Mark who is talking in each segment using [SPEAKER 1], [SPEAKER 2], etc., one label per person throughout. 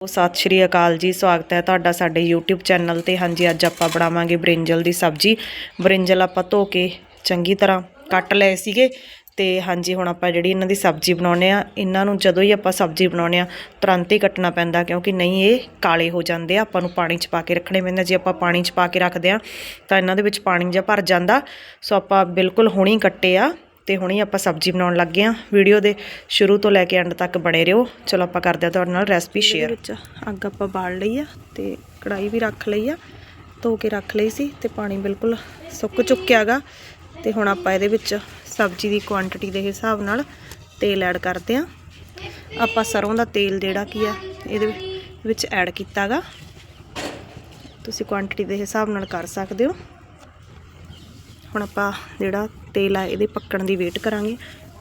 [SPEAKER 1] ਸਤਿ ਸ਼੍ਰੀ ਅਕਾਲ ਜੀ, ਸਵਾਗਤ ਹੈ ਤੁਹਾਡਾ ਸਾਡੇ YouTube ਚੈਨਲ ਤੇ। ਹਾਂਜੀ, ਅੱਜ ਆਪਾਂ ਬਣਾਵਾਂਗੇ ਬ੍ਰਿੰਜਲ ਦੀ ਸਬਜ਼ੀ। ਬ੍ਰਿੰਜਲ ਆਪਾਂ ਧੋ ਕੇ ਚੰਗੀ ਤਰ੍ਹਾਂ ਕੱਟ ਲਏ ਸੀਗੇ ਤੇ ਹਾਂਜੀ, ਹੁਣ ਆਪਾਂ ਜਿਹੜੀ ਇਹਨਾਂ ਦੀ ਸਬਜ਼ੀ ਬਣਾਉਣੇ ਆ ਇਹਨਾਂ ਨੂੰ ਜਦੋਂ ਹੀ ਆਪਾਂ ਸਬਜ਼ੀ ਬਣਾਉਣੇ ਆ ਤੁਰੰਤ ਹੀ ਕੱਟਣਾ ਪੈਂਦਾ ਕਿਉਂਕਿ ਨਹੀਂ, ਇਹ ਕਾਲੇ ਹੋ ਜਾਂਦੇ ਆ। ਆਪਾਂ ਨੂੰ ਪਾਣੀ 'ਚ ਪਾ ਕੇ ਰੱਖਣੇ ਪੈਂਦੇ ਜੇ ਆਪਾਂ ਪਾਣੀ 'ਚ ਪਾ ਕੇ ਰੱਖਦੇ ਆ ਤਾਂ ਇਹਨਾਂ ਦੇ ਵਿੱਚ ਪਾਣੀ ਜਿਹਾ ਭਰ ਜਾਂਦਾ। ਸੋ ਆਪਾਂ ਬਿਲਕੁਲ ਹੁਣੀ ਕੱਟੇ ਆ। ਤੇ ਹੁਣੀ ਆਪਾਂ ਸਬਜ਼ੀ ਬਣਾਉਣ ਲੱਗੇ ਆ ਵੀਡੀਓ ਦੇ ਸ਼ੁਰੂ ਤੋਂ ਲੈ ਕੇ ਐਂਡ ਤੱਕ ਬਣੇ ਰਹੋ। ਚਲੋ ਆਪਾਂ ਕਰਦੇ ਆ ਤੁਹਾਡੇ ਨਾਲ ਰੈਸਪੀ ਸ਼ੇਅਰ ਵਿੱਚ ਅੱਗ ਆਪਾਂ ਬਾਲ ਲਈ ਆ ਤੇ ਕੜਾਈ ਵੀ ਰੱਖ ਲਈ ਆ। ਧੋ ਕੇ ਰੱਖ ਲਈ ਸੀ ਤੇ ਪਾਣੀ ਬਿਲਕੁਲ ਸੁੱਕ ਚੁੱਕਿਆਗਾ। ਤੇ ਹੁਣ ਆਪਾਂ ਇਹਦੇ ਵਿੱਚ ਸਬਜ਼ੀ ਦੀ ਕੁਆਂਟੀਟੀ ਦੇ ਹਿਸਾਬ ਨਾਲ ਤੇਲ ਐਡ ਕਰਦੇ ਆ ਆਪਾਂ ਸਰੋਂ ਦਾ ਤੇਲ ਜਿਹੜਾ ਕੀ ਆ ਇਹਦੇ ਵਿੱਚ ਐਡ ਕੀਤਾਗਾ। ਤੁਸੀਂ ਕੁਆਂਟੀਟੀ ਦੇ ਹਿਸਾਬ ਨਾਲ ਕਰ ਸਕਦੇ ਹੋ। ਹੁਣ ਆਪਾਂ ਜਿਹੜਾ ਤੇਲ ਆ ਇਹਦੇ ਪੱਕਣ ਦੀ ਵੇਟ ਕਰਾਂਗੇ।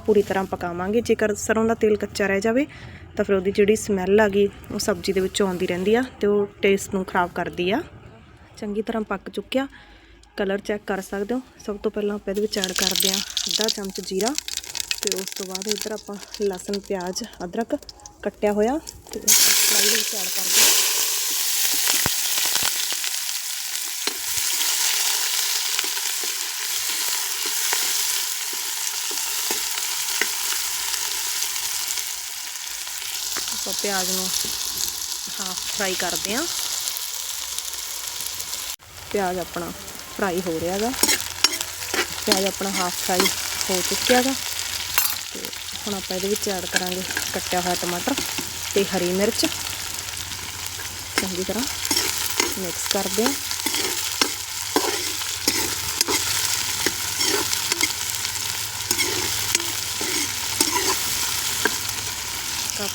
[SPEAKER 1] ਪੂਰੀ ਤਰ੍ਹਾਂ ਪਕਾਵਾਂਗੇ। ਜੇਕਰ ਸਰੋਂ ਦਾ ਤੇਲ ਕੱਚਾ ਰਹਿ ਜਾਵੇ, ਤਾਂ ਫਿਰ ਉਹਦੀ ਜਿਹੜੀ ਸਮੈਲ ਆ ਗਈ, ਉਹ ਸਬਜ਼ੀ ਦੇ ਵਿੱਚੋਂ ਆਉਂਦੀ ਰਹਿੰਦੀ ਆ ਤੇ ਉਹ ਟੇਸਟ ਨੂੰ ਖਰਾਬ ਕਰਦੀ ਆ। ਚੰਗੀ ਤਰ੍ਹਾਂ ਪੱਕ ਚੁੱਕਿਆ। ਕਲਰ ਚੈੱਕ ਕਰ ਸਕਦੇ ਹੋ। ਸਭ ਤੋਂ ਪਹਿਲਾਂ ਆਪਾਂ ਇਹਦੇ ਵਿੱਚ ਐਡ ਕਰਦੇ ਹਾਂ ਅੱਧਾ ਚਮਚ ਜੀਰਾ ਤੇ ਉਸ ਤੋਂ ਬਾਅਦ ਇੱਧਰ ਆਪਾਂ ਲਸਣ, ਪਿਆਜ਼, ਅਦਰਕ ਕੱਟਿਆ ਹੋਇਆ ਤੇ ਆਪਾਂ ਦੇ ਵਿੱਚ ਐਡ ਕਰਦੇ ਆਪਾਂ ਪਿਆਜ਼ ਨੂੰ ਹਾਫ ਫਰਾਈ ਕਰਦੇ ਹਾਂ। ਪਿਆਜ਼ ਆਪਣਾ ਫਰਾਈ ਹੋ ਰਿਹਾ ਹੈਗਾ। ਪਿਆਜ਼ ਆਪਣਾ ਹਾਫ ਫਰਾਈ ਹੋ ਚੁੱਕਿਆ ਹੈਗਾ। ਤੇ ਹੁਣ ਆਪਾਂ ਇਹਦੇ ਵਿੱਚ ਐਡ ਕਰਾਂਗੇ ਕੱਟਿਆ ਹੋਇਆ ਟਮਾਟਰ ਤੇ ਹਰੀ ਮਿਰਚ। ਚੰਗੀ ਤਰ੍ਹਾਂ ਮਿਕਸ ਕਰਦੇ ਹਾਂ।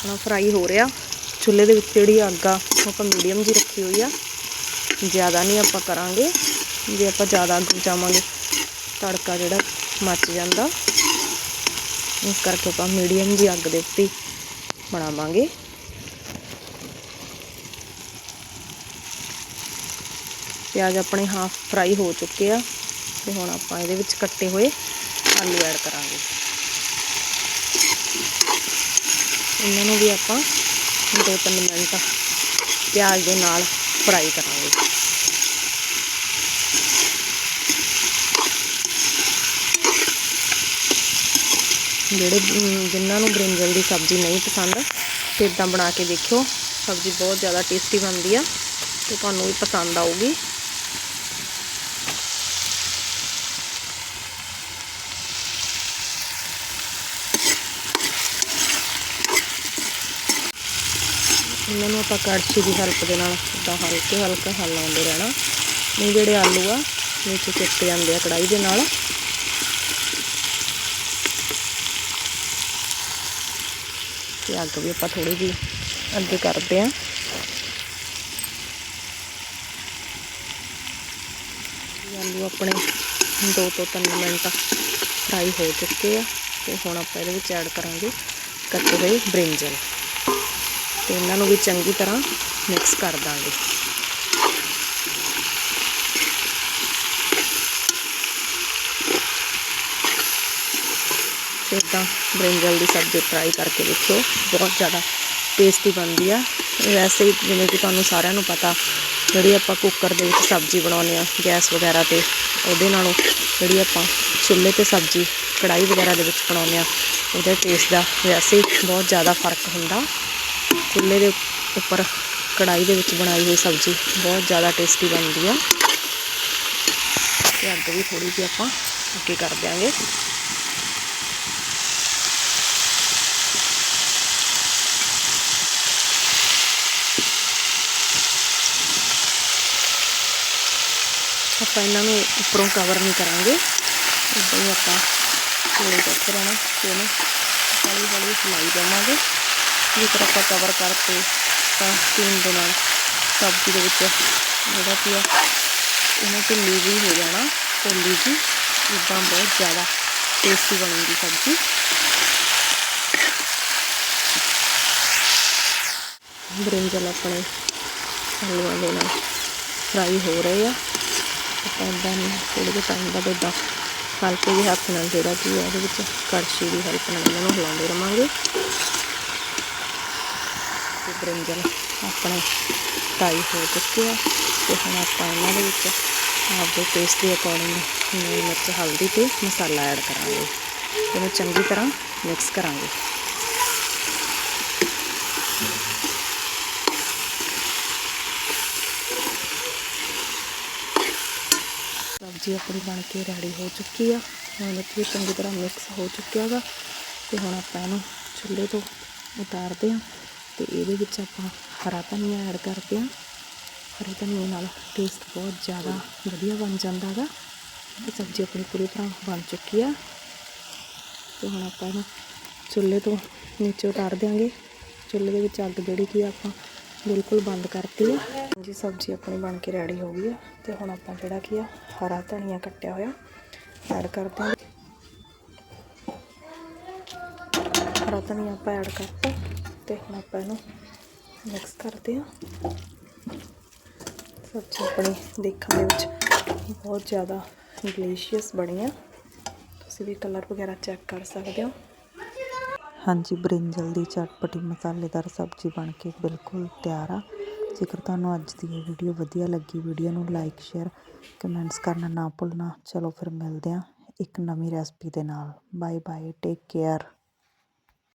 [SPEAKER 1] ਆਪਣਾ ਫਰਾਈ ਹੋ ਰਿਹਾ। ਚੁੱਲ੍ਹੇ ਦੇ ਵਿੱਚ ਜਿਹੜੀ ਅੱਗ ਆ, ਉਹ ਆਪਾਂ ਮੀਡੀਅਮ ਜੀ ਰੱਖੀ ਹੋਈ ਆ। ਜ਼ਿਆਦਾ ਨਹੀਂ ਆਪਾਂ ਕਰਾਂਗੇ। ਜੇ ਆਪਾਂ ਜ਼ਿਆਦਾ ਅੱਗ ਜਾਵਾਂਗੇ ਤੜਕਾ ਜਿਹੜਾ ਮੱਚ ਜਾਂਦਾ। ਇਸ ਕਰਕੇ ਆਪਾਂ ਮੀਡੀਅਮ ਜੀ ਅੱਗ ਦੇ ਉੱਤੇ ਬਣਾਵਾਂਗੇ। ਪਿਆਜ਼ ਆਪਣੇ ਹਾਫ ਫਰਾਈ ਹੋ ਚੁੱਕੇ ਆ। ਤੇ ਹੁਣ ਆਪਾਂ ਇਹਦੇ ਵਿੱਚ ਕੱਟੇ ਹੋਏ ਆਲੂ ਐਡ ਕਰਾਂਗੇ। ਇਹਨਾਂ ਨੂੰ ਵੀ ਆਪਾਂ ਦੋ ਤਿੰਨ ਮਿੰਟ ਪਿਆਜ਼ ਦੇ ਨਾਲ ਫਰਾਈ ਕਰਾਂਗੇ। ਜਿਹੜੇ ਅਮ, ਜਿਨ੍ਹਾਂ ਨੂੰ ਬ੍ਰਿੰਜਲ ਦੀ ਸਬਜ਼ੀ ਨਹੀਂ ਪਸੰਦ ਤੇ ਇਦਾਂ ਬਣਾ ਕੇ ਦੇਖਿਓ। ਸਬਜ਼ੀ ਬਹੁਤ ਜ਼ਿਆਦਾ ਟੇਸਟੀ ਬਣਦੀ ਆ ਤੇ ਤੁਹਾਨੂੰ ਵੀ ਪਸੰਦ ਆਊਗੀ। ਇਹਨਾਂ ਨੂੰ ਆਪਾਂ ਕੜਛੀ ਦੀ ਹੈਲਪ ਦੇ ਨਾਲ ਇਦਾਂ ਹਲਕੇ ਹਲਕੇ ਹਿਲਾਉਂਦੇ ਰਹਿਣਾ। ਨਹੀਂ ਜਿਹੜੇ ਆਲੂ ਆ, ਵਿੱਚ ਚਿੱਟ ਜਾਂਦੇ ਆ ਕੜਾਈ ਦੇ ਨਾਲ। ਤੇ ਅੱਗ ਵੀ ਆਪਾਂ ਥੋੜੀ ਜਿਹੀ ਅੱਗੇ ਕਰਦੇ ਆ। ਆਲੂ ਆਪਣੇ 2 ਤੋਂ 3 ਮਿੰਟ ਫਰਾਈ ਹੋ ਚੁੱਕੇ ਆ। ਤੇ ਹੁਣ ਆਪਾਂ ਇਹਦੇ ਵਿੱਚ ਐਡ ਕਰਾਂਗੇ ਕੱਟੇ ਹੋਏ ਬ੍ਰਿੰਜਲ ਤੇ ਇਹਨਾਂ ਨੂੰ ਵੀ ਚੰਗੀ ਤਰ੍ਹਾਂ ਮਿਕਸ ਕਰ ਦਾਂਗੇ। ਤੇ ਤਾਂ ਬ੍ਰਿੰਜਲ ਦੀ ਸਬਜ਼ੀ ਟਰਾਈ ਕਰਕੇ ਦੇਖਿਓ, ਬਹੁਤ ਜ਼ਿਆਦਾ ਟੇਸਟੀ ਬਣਦੀ ਆ। ਵੈਸੇ ਹੀ ਜਿਵੇਂ ਕਿ ਤੁਹਾਨੂੰ ਸਾਰਿਆਂ ਨੂੰ ਪਤਾ, ਜਿਹੜੀ ਆਪਾਂ ਕੁੱਕਰ ਦੇ ਵਿੱਚ ਸਬਜ਼ੀ ਬਣਾਉਂਦੇ ਆ, ਗੈਸ ਵਗੈਰਾ ਤੇ, ਉਹਦੇ ਨਾਲੋਂ ਜਿਹੜੀ ਆਪਾਂ ਚੁੱਲ੍ਹੇ ਤੇ ਸਬਜ਼ੀ ਕੜਾਈ ਵਗੈਰਾ ਦੇ ਵਿੱਚ ਬਣਾਉਂਦੇ ਆ, ਉਹਦੇ ਟੇਸਟ ਦਾ ਵੈਸੇ ਹੀ ਬਹੁਤ ਜ਼ਿਆਦਾ ਫ਼ਰਕ ਹੁੰਦਾ। ਚੁੱਲ੍ਹੇ ਦੇ ਉੱਪਰ ਕੜਾਈ ਦੇ ਵਿੱਚ ਬਣਾਈ ਹੋਈ ਸਬਜ਼ੀ। ਬਹੁਤ ਜ਼ਿਆਦਾ ਟੇਸਟੀ ਬਣਦੀ ਆ। ਤੇ ਅੱਗ ਵੀ ਥੋੜੀ ਜਿਹੀ ਆਪਾਂ ਅੱਗੇ ਕਰ ਦਿਆਂਗੇ। ਆਪਾਂ ਇਹਨਾਂ ਨੂੰ ਉੱਪਰੋਂ ਕਵਰ ਨਹੀਂ ਕਰਾਂਗੇ। ਇੱਦਾਂ ਹੀ ਆਪਾਂ ਕੋਲੇ ਬੈਠੇ ਰਹਿਣਾ, ਤੇ ਇਹਨੂੰ ਹੌਲੀ ਹੌਲੀ ਹਿਲਾਈ ਜਾਵਾਂਗੇ। ਜੇਕਰ ਆਪਾਂ ਕਵਰ ਕਰਕੇ ਤਾਂ ਸਟੀਮ ਦੇ ਨਾਲ ਸਬਜ਼ੀ ਦੇ ਵਿੱਚ ਜਿਹੜਾ ਕੀ ਆ ਇਹਨਾਂ ਢਿੱਲੀ ਵੀ ਹੋ ਜਾਣਾ, ਢਿੱਲੀ ਜੀ ਇੱਦਾਂ ਬਹੁਤ ਜ਼ਿਆਦਾ ਟੇਸਟੀ ਬਣੂਗੀ ਸਬਜ਼ੀ। ਬ੍ਰਿੰਜਲ ਆਪਣੇ ਆਲੂਆਂ ਦੇ ਨਾਲ ਫਰਾਈ ਹੋ ਰਹੇ ਆ। ਆਪਾਂ ਇੱਦਾਂ ਥੋੜ੍ਹੇ ਜਿਹੇ ਟਾਈਮ ਬਾਅਦ ਇੱਦਾਂ ਹਲਕੇ ਜਿਹੇ ਹੱਥ ਨਾਲ ਜਿਹੜਾ ਕੀ ਆ ਇਹਦੇ ਵਿੱਚ ਕੜਛੀ ਦੀ ਹੈਲਪ ਨਾਲ ਇਹਨਾਂ ਨੂੰ ਹਿਲਾਉਂਦੇ ਰਵਾਂਗੇ। ਤੇ ਬ੍ਰਿੰਜਲ ਆਪਣੇ ਫਰਾਈ ਹੋ ਚੁੱਕੇ ਆ ਤੇ ਹੁਣ ਆਪਾਂ ਇਹਨਾਂ ਦੇ ਵਿੱਚ ਆਪਦੇ ਟੇਸਟ ਦੇ ਅਕੋਰਡਿੰਗ ਨੂਣ ਮਿਰਚ ਹਲਦੀ ਤੇ ਮਸਾਲਾ ਐਡ ਕਰਾਂਗੇ ਇਹਨੂੰ ਚੰਗੀ ਤਰ੍ਹਾਂ ਮਿਕਸ ਕਰਾਂਗੇ ਸਬਜ਼ੀ ਆਪਣੀ ਬਣ ਕੇ ਰੈਡੀ ਹੋ ਚੁੱਕੀ ਆ ਹੁਣ ਦੇਖੀਏ ਚੰਗੀ ਤਰ੍ਹਾਂ ਮਿਕਸ ਹੋ ਚੁੱਕਿਆ ਗਾ ਤੇ ਹੁਣ ਆਪਾਂ ਇਹਨੂੰ ਚੁੱਲ੍ਹੇ ਤੋਂ ਉਤਾਰਦੇ ਹਾਂ ਤੇ ਇਹਦੇ ਵਿੱਚ ਆਪਾਂ ਹਰਾ ਧਨੀਆ ਐਡ ਕਰਦੇ ਹਾਂ। ਹਰੇ ਧਨੀਏ ਨਾਲ ਟੇਸਟ ਬਹੁਤ ਜ਼ਿਆਦਾ ਵਧੀਆ ਬਣ ਜਾਂਦਾ ਗਾ। ਤੇ ਸਬਜ਼ੀ ਆਪਣੀ ਪੂਰੀ ਤਰ੍ਹਾਂ ਬਣ ਚੁੱਕੀ ਆ। ਤੇ ਹੁਣ ਆਪਾਂ ਇਹਨੂੰ ਚੁੱਲ੍ਹੇ ਤੋਂ ਨੀਚੇ ਉਤਾਰ ਦਿਆਂਗੇ। ਚੁੱਲ੍ਹੇ ਦੇ ਵਿੱਚ ਅੱਗ ਜਿਹੜੀ ਕਿ ਆਪਾਂ ਬਿਲਕੁਲ ਬੰਦ ਕਰਤੀ ਹੈ ਜੀ ਸਬਜ਼ੀ ਆਪਣੀ ਬਣ ਕੇ ਰੈਡੀ ਹੋ ਗਈ ਹੈ ਤੇ ਹੁਣ ਆਪਾਂ ਜਿਹੜਾ ਕੀ ਆ, ਹਰਾ ਧਨੀਆ ਕੱਟਿਆ ਹੋਇਆ ਐਡ ਕਰਦੇ ਹਾਂ ਹਰਾ ਧਨੀਆ ਆਪਾਂ ਐਡ ਕਰਤਾ। ਤੇ ਹੁਣ ਆਪਾਂ ਇਹਨੂੰ ਮਿਕਸ ਕਰਦੇ ਹਾਂ। ਸਬਜ਼ੀ ਆਪਣੀ ਦੇਖਣ ਦੇ ਵਿੱਚ ਬਹੁਤ ਜ਼ਿਆਦਾ ਡਿਲੀਸ਼ੀਅਸ ਬਣੀ ਆ। ਤੁਸੀਂ ਵੀ ਕਲਰ ਵਗੈਰਾ ਚੈੱਕ ਕਰ ਸਕਦੇ ਹੋ। ਹਾਂਜੀ, ਬ੍ਰਿੰਜਲ ਦੀ ਚਟਪਟੀ ਮਸਾਲੇਦਾਰ ਸਬਜ਼ੀ ਬਣ ਕੇ ਬਿਲਕੁਲ ਤਿਆਰ ਆ। ਜੇਕਰ ਤੁਹਾਨੂੰ ਅੱਜ ਦੀ ਇਹ ਵੀਡੀਓ ਵਧੀਆ ਲੱਗੀ ਵੀਡੀਓ ਨੂੰ ਲਾਈਕ ਸ਼ੇਅਰ ਕਮੈਂਟਸ ਕਰਨਾ ਨਾ ਭੁੱਲਣਾ। ਚਲੋ ਫਿਰ ਮਿਲਦੇ ਹਾਂ ਇੱਕ ਨਵੀਂ ਰੈਸਪੀ ਦੇ ਨਾਲ। Bye bye take care